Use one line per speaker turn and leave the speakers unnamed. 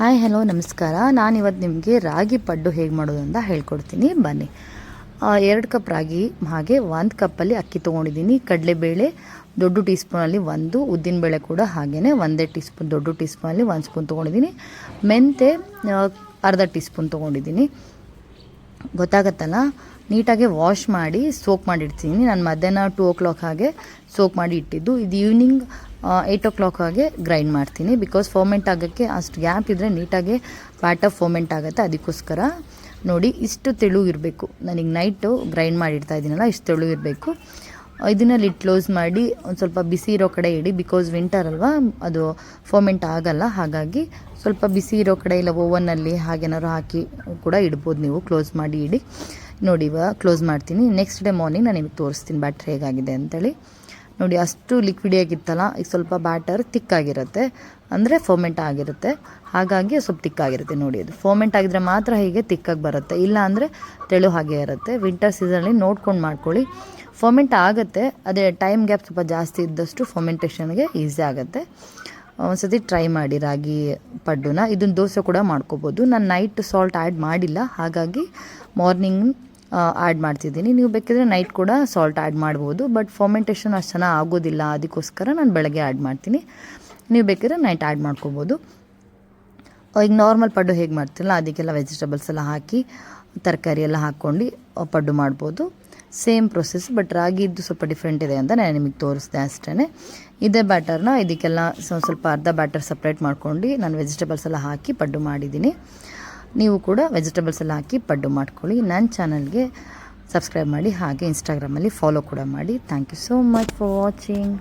Hi hello ನಮಸ್ಕಾರ. ನಾನಿವತ್ತು ನಿಮಗೆ ರಾಗಿ ಪಡ್ಡು ಹೇಗೆ ಮಾಡೋದು ಅಂತ ಹೇಳ್ಕೊಡ್ತೀನಿ. ಬನ್ನಿ. ಎರಡು ಕಪ್ ರಾಗಿ ಹಾಗೆ ಒಂದು ಕಪ್ಪಲ್ಲಿ ಅಕ್ಕಿ ತೊಗೊಂಡಿದ್ದೀನಿ. ಕಡಲೆಬೇಳೆ ದೊಡ್ಡ ಟೀ ಸ್ಪೂನಲ್ಲಿ ಒಂದು ಉದ್ದಿನಬೇಳೆ ಕೂಡ ಹಾಗೆಯೇ ಒಂದೇ ಟೀ ಸ್ಪೂನ್ ದೊಡ್ಡ ಟೀ ಸ್ಪೂನಲ್ಲಿ ಒಂದು ಸ್ಪೂನ್ ತೊಗೊಂಡಿದ್ದೀನಿ. ಮೆಂತೆ ಅರ್ಧ ಟೀ ಸ್ಪೂನ್ ತೊಗೊಂಡಿದ್ದೀನಿ. ಗೊತ್ತಾಗತ್ತಲ್ಲ? ನೀಟಾಗಿ ವಾಶ್ ಮಾಡಿ ಸೋಕ್ ಮಾಡಿಡ್ತೀನಿ. ನಾನು ಮಧ್ಯಾಹ್ನ ಟೂ ಓ ಕ್ಲಾಕ್ ಹಾಗೆ ಸೋಕ್ ಮಾಡಿ ಇಟ್ಟಿದ್ದು. ಇದು ಈವ್ನಿಂಗ್ ಏಯ್ಟ್ ಓ ಕ್ಲಾಕ್ ಹಾಗೆ ಗ್ರೈಂಡ್ ಮಾಡ್ತೀನಿ ಬಿಕಾಸ್ ಫೋಮೆಂಟ್ ಆಗೋಕ್ಕೆ ಅಷ್ಟು ಗ್ಯಾಪ್ ಇದ್ದರೆ ನೀಟಾಗಿ ಬ್ಯಾಟರ್ ಫೋಮೆಂಟ್ ಆಗುತ್ತೆ ಅದಕ್ಕೋಸ್ಕರ. ನೋಡಿ, ಇಷ್ಟು ತೆಳು ಇರಬೇಕು. ನನಗೆ ನೈಟು ಗ್ರೈಂಡ್ ಮಾಡಿಡ್ತಾ ಇದ್ದೀನಲ್ಲ, ಇಷ್ಟು ತೆಳು ಇರಬೇಕು. ಇದನ್ನ ಲಿಟ್ ಕ್ಲೋಸ್ ಮಾಡಿ ಒಂದು ಸ್ವಲ್ಪ ಬಿಸಿ ಇರೋ ಕಡೆ ಇಡಿ ಬಿಕಾಸ್ ವಿಂಟರ್ ಅಲ್ವಾ, ಅದು ಫೋಮೆಂಟ್ ಆಗಲ್ಲ. ಹಾಗಾಗಿ ಸ್ವಲ್ಪ ಬಿಸಿ ಇರೋ ಕಡೆ ಇಲ್ಲ ಓವನ್ನಲ್ಲಿ ಹಾಗೇನಾದ್ರು ಹಾಕಿ ಕೂಡ ಇಡ್ಬೋದು ನೀವು ಕ್ಲೋಸ್ ಮಾಡಿ ಇಡಿ. ನೋಡಿ ಇವಾಗ ಕ್ಲೋಸ್ ಮಾಡ್ತೀನಿ. ನೆಕ್ಸ್ಟ್ ಡೇ ಮಾರ್ನಿಂಗ್ ನಾನು ನಿಮಗೆ ತೋರಿಸ್ತೀನಿ ಬ್ಯಾಟ್ರ್ ಹೇಗಾಗಿದೆ ಅಂತೇಳಿ. ನೋಡಿ, ಅಷ್ಟು ಲಿಕ್ವಿಡ್ ಆಗಿತ್ತಲ್ಲ, ಈಗ ಸ್ವಲ್ಪ ಬ್ಯಾಟರ್ ತಿಕ್ಕಾಗಿರುತ್ತೆ ಅಂದರೆ ಫೋಮೆಂಟ್ ಆಗಿರುತ್ತೆ. ಹಾಗಾಗಿ ಸ್ವಲ್ಪ ತಿಕ್ಕಾಗಿರುತ್ತೆ ನೋಡಿ, ಅದು ಫೋಮೆಂಟ್ ಆಗಿದ್ರೆ ಮಾತ್ರ ಹೀಗೆ ತಿಕ್ಕಾಗಿ ಬರುತ್ತೆ. ಇಲ್ಲ ಅಂದರೆ ತೆಳು ಹಾಗೆ ಇರುತ್ತೆ. ವಿಂಟರ್ ಸೀಸನಲ್ಲಿ ನೋಡ್ಕೊಂಡು ಮಾಡ್ಕೊಳ್ಳಿ. ಫೋಮೆಂಟ್ ಆಗುತ್ತೆ. ಅದೇ ಟೈಮ್ ಗ್ಯಾಪ್ ಸ್ವಲ್ಪ ಜಾಸ್ತಿ ಇದ್ದಷ್ಟು ಫೋಮೆಂಟೇಷನ್ಗೆ ಈಸಿ ಆಗುತ್ತೆ. ಒಂದ್ಸತಿ ಟ್ರೈ ಮಾಡಿ ರಾಗಿ ಪಡ್ಡುನ. ಇದನ್ನ ದೋಸೆ ಕೂಡ ಮಾಡ್ಕೋಬೋದು. ನಾನು ನೈಟ್ ಸಾಲ್ಟ್ ಆ್ಯಡ್ ಮಾಡಿಲ್ಲ. ಹಾಗಾಗಿ ಮಾರ್ನಿಂಗ್ ಆ್ಯಡ್ ಮಾಡ್ತಿದ್ದೀನಿ. ನೀವು ಬೇಕಿದ್ರೆ ನೈಟ್ ಕೂಡ ಸಾಲ್ಟ್ ಆ್ಯಡ್ ಮಾಡ್ಬೋದು. ಬಟ್ ಫರ್ಮೆಂಟೇಷನ್ ಅಷ್ಟು ಚೆನ್ನಾಗಿ ಆಗೋದಿಲ್ಲ. ಅದಕ್ಕೋಸ್ಕರ ನಾನು ಬೆಳಗ್ಗೆ ಆ್ಯಡ್ ಮಾಡ್ತೀನಿ. ನೀವು ಬೇಕಿದ್ರೆ ನೈಟ್ ಆ್ಯಡ್ ಮಾಡ್ಕೋಬೋದು. ಈಗ ನಾರ್ಮಲ್ ಪಡ್ಡು ಹೇಗೆ ಮಾಡ್ತಿರಲ್ಲ, ಅದಕ್ಕೆಲ್ಲ ವೆಜಿಟೇಬಲ್ಸ್ ಎಲ್ಲ ಹಾಕಿ, ತರಕಾರಿ ಎಲ್ಲ ಹಾಕ್ಕೊಂಡು ಪಡ್ಡು ಮಾಡ್ಬೋದು. ಸೇಮ್ ಪ್ರೊಸೆಸ್ ಬಟ್ ರಾಗಿದ್ದು ಸ್ವಲ್ಪ ಡಿಫ್ರೆಂಟ್ ಇದೆ ಅಂತ ನಾನು ನಿಮಗೆ ತೋರಿಸಿದೆ ಅಷ್ಟೇ ಇದೇ ಬ್ಯಾಟರ್ನ ಇದಕ್ಕೆಲ್ಲ ಸ್ವಲ್ಪ ಅರ್ಧ ಬ್ಯಾಟರ್ ಸಪ್ರೇಟ್ ಮಾಡ್ಕೊಂಡು ನಾನು ವೆಜಿಟೇಬಲ್ಸ್ ಎಲ್ಲ ಹಾಕಿ ಪಡ್ಡು ಮಾಡಿದ್ದೀನಿ. ನೀವು ಕೂಡ ವೆಜಿಟೇಬಲ್ಸ್ ಎಲ್ಲ ಹಾಕಿ ಪಡ್ಡು ಮಾಡ್ಕೊಳ್ಳಿ. ನನ್ನ ಚಾನಲ್ಗೆ ಸಬ್ಸ್ಕ್ರೈಬ್ ಮಾಡಿ ಹಾಗೆ ಇನ್ಸ್ಟಾಗ್ರಾಮಲ್ಲಿ ಫಾಲೋ ಕೂಡ ಮಾಡಿ. Thank you so much for watching